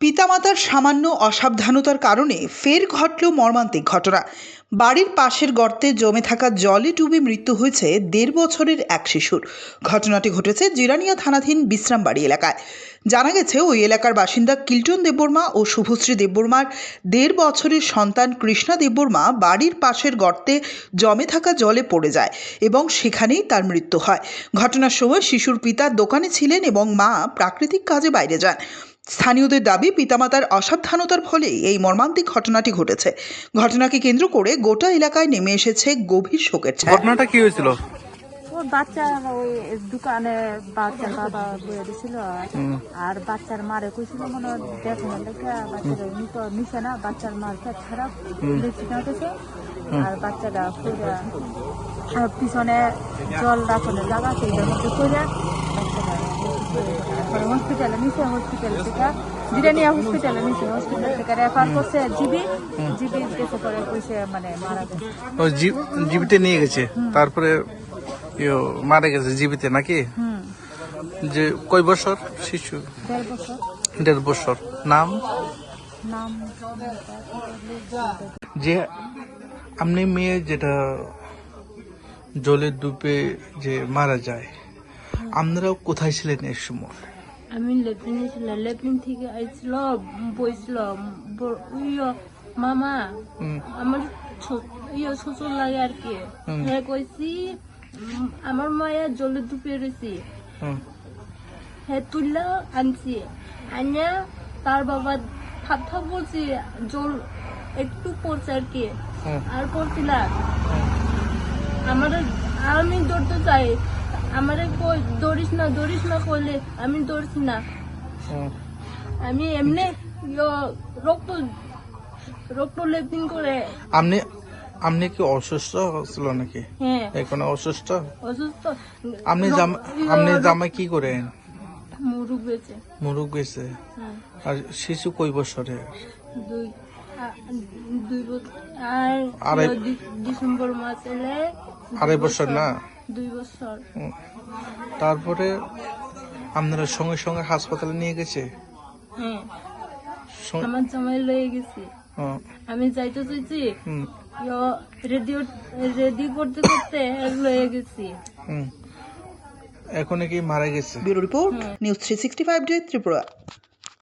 পিতামাতার সামান্য অসাবধানতার কারণে ফের ঘটল মর্মান্তিক ঘটনা। বাড়ির পাশের গর্তে জমে থাকা জলে ডুবে মৃত্যু হয়েছে দেড় বছরের এক শিশুর। ঘটনাটি ঘটেছে জিরানিয়া থানাধীন বিশ্রামবাড়ি এলাকায়। জানা গেছে, ওই এলাকার বাসিন্দা কিল্টন দেববর্মা ও শুভশ্রী দেববর্মার দেড় বছরের সন্তান কৃষ্ণা দেববর্মা বাড়ির পাশের গর্তে জমে থাকা জলে পড়ে যায় এবং সেখানেই তার মৃত্যু হয়। ঘটনার সময় শিশুর পিতা দোকানে ছিলেন এবং মা প্রাকৃতিক কাজে বাইরে যান। স্থানীয়দের দাবি পিতামাতার অসাবধানতার ফলেই এই মর্মান্তিক ঘটনাটি ঘটেছে। ঘটনাকে কেন্দ্র করে গোটা এলাকায় নেমে এসেছে গভীর শোকের ছায়া। ঘটনাটা কি হয়েছিল? ওর বাচ্চা ওই দোকানে বাচ্চার বাবা বয়ে দিছিল আর বাচ্চার মারে কইছিল মনে দেখো না লেখা বাচ্চাটা নিতো নিছে না বাচ্চার মার পেট খারাপ দেখছি কাঁটেছে আর বাচ্চাটা পিছনে জল রাখলে জায়গা সেইটার মধ্যে করে হসপিটালে নিচে হসপিটাল থেকে বিরানিয়া হসপিটালে নিচে হসপিটাল থেকে রেফার করছে জিবি জিবি গেছে পরে কইছে মানে মারা গেছে। ও জি- জীবিতে নিয়ে গেছে? তারপরে ইয়ো, মারা গেছে জীবিতে নাকি? যে কয় বছর শিশু? দেড় বছর। নাম? নাম যে আপনি মেয়ে যেটা জলে ডুবে যে মারা যায় আপনারাও কোথায় ছিলেন এই সময়? আমি লেট্রিনে ছিলাম লেট্রিন থেকে আইছিল বইছিল মামা আমার ইয়ো শ্বশুর লাগে আর কি। কইছি আমার মায়া জলে ডুবে রয়েছি হ্যাঁ তুললা আনছি। আনিয়া তার বাবা থাপ থাপ বলছি জল একটু পড়ছে আর কি। আর পড়ছিলা আমার আমি ধরতে চাই আমারে কই দৌড়িস না দৌড়িস না করলে আমি দৌড়ছি না। আমি এমনি রক্ত রক্ত লেপিং করে। আপনি আপনি কি অসুস্থ ছিল নাকি? হ্যাঁ। এখন অসুস্থ? অসুস্থ। আপনি জামা আপনি জামাই কি করেন মুরুগ বেছে। মুরুগ গেছে হ্যাঁ। আর শিশু কই বছরে? দুই দুই আর ডিসেম্বর মাস আড়াই বছর না? দুই বছর। হুম। তারপরে আপনারা সঙ্গে সঙ্গে হাসপাতালে নিয়ে গেছে? হ্যাঁ আমার জামাই লয়ে গেছি। হুম, আমি যাইতে চাইছি। হুম, রেডিও রেডি করতে করতে লয়ে গেছি। হুম। এখন কি মারা গেছে? Bureau report news three sixty five day Tripura.